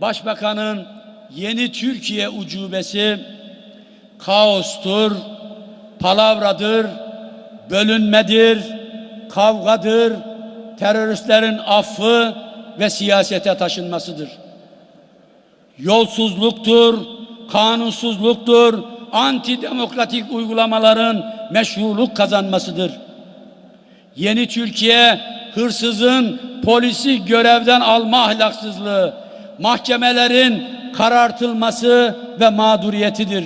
Başbakanın yeni Türkiye ucubesi kaostur, palavradır, bölünmedir, kavgadır, teröristlerin affı ve siyasete taşınmasıdır. Yolsuzluktur, kanunsuzluktur, antidemokratik uygulamaların meşruluk kazanmasıdır. Yeni Türkiye hırsızın polisi görevden alma ahlaksızlığı, mahkemelerin karartılması ve mağduriyetidir.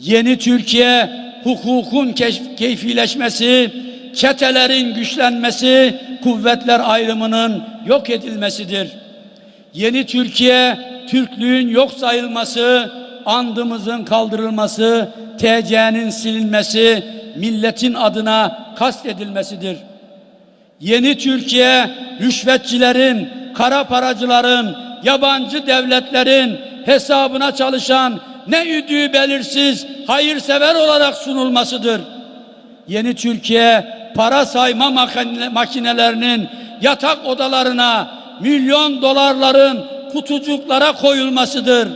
Yeni Türkiye hukukun keyfileşmesi, çetelerin güçlenmesi, kuvvetler ayrımının yok edilmesidir. Yeni Türkiye, Türklüğün yok sayılması, andımızın kaldırılması, TC'nin silinmesi, milletin adına kastedilmesidir. Yeni Türkiye, rüşvetçilerin, kara paracıların, yabancı devletlerin hesabına çalışan ne üdüğü belirsiz hayırsever olarak sunulmasıdır. Yeni Türkiye para sayma makine- makinelerinin yatak odalarına milyon dolarların kutucuklara koyulmasıdır.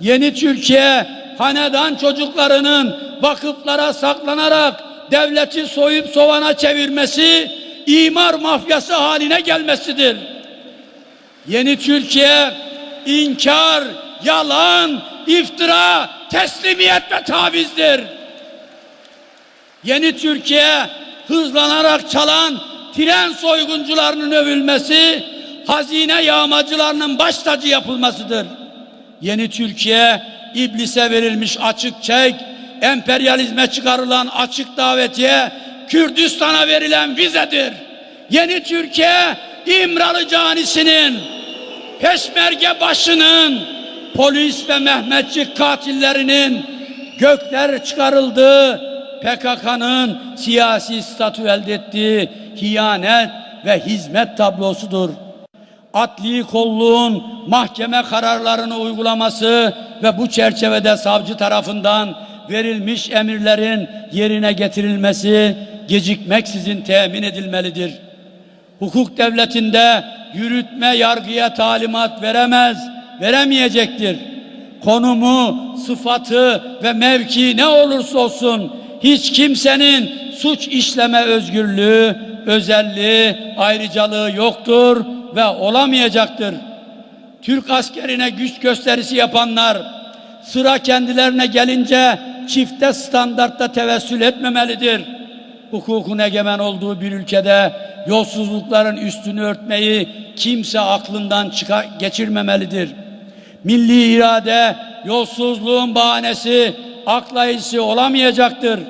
Yeni Türkiye hanedan çocuklarının vakıflara saklanarak devleti soyup sovana çevirmesi, imar mafyası haline gelmesidir. Yeni Türkiye inkar, yalan, iftira, teslimiyet ve tavizdir. Yeni Türkiye hızlanarak çalan tren soyguncularının övülmesi, hazine yağmacılarının baş tacı yapılmasıdır. Yeni Türkiye iblise verilmiş açık çek, emperyalizme çıkarılan açık davetiye, Kürdistan'a verilen vizedir. Yeni Türkiye İmralı canisinin, peşmerge başının, polis ve Mehmetçik katillerinin gökler çıkarıldığı PKK'nın siyasi statü elde ettiği hiyanet ve hizmet tablosudur. Adli kolluğun mahkeme kararlarını uygulaması ve bu çerçevede savcı tarafından verilmiş emirlerin yerine getirilmesi gecikmeksizin temin edilmelidir. Hukuk devletinde yürütme yargıya talimat veremez, veremeyecektir. Konumu, sıfatı ve mevki ne olursa olsun hiç kimsenin suç işleme özgürlüğü, özelliği, ayrıcalığı yoktur ve olamayacaktır. Türk askerine güç gösterisi yapanlar sıra kendilerine gelince çifte standartta tevessül etmemelidir. Hukukun egemen olduğu bir ülkede yolsuzlukların üstünü örtmeyi kimse aklından geçirmemelidir. Milli irade yolsuzluğun bahanesi aklayıcısı olamayacaktır.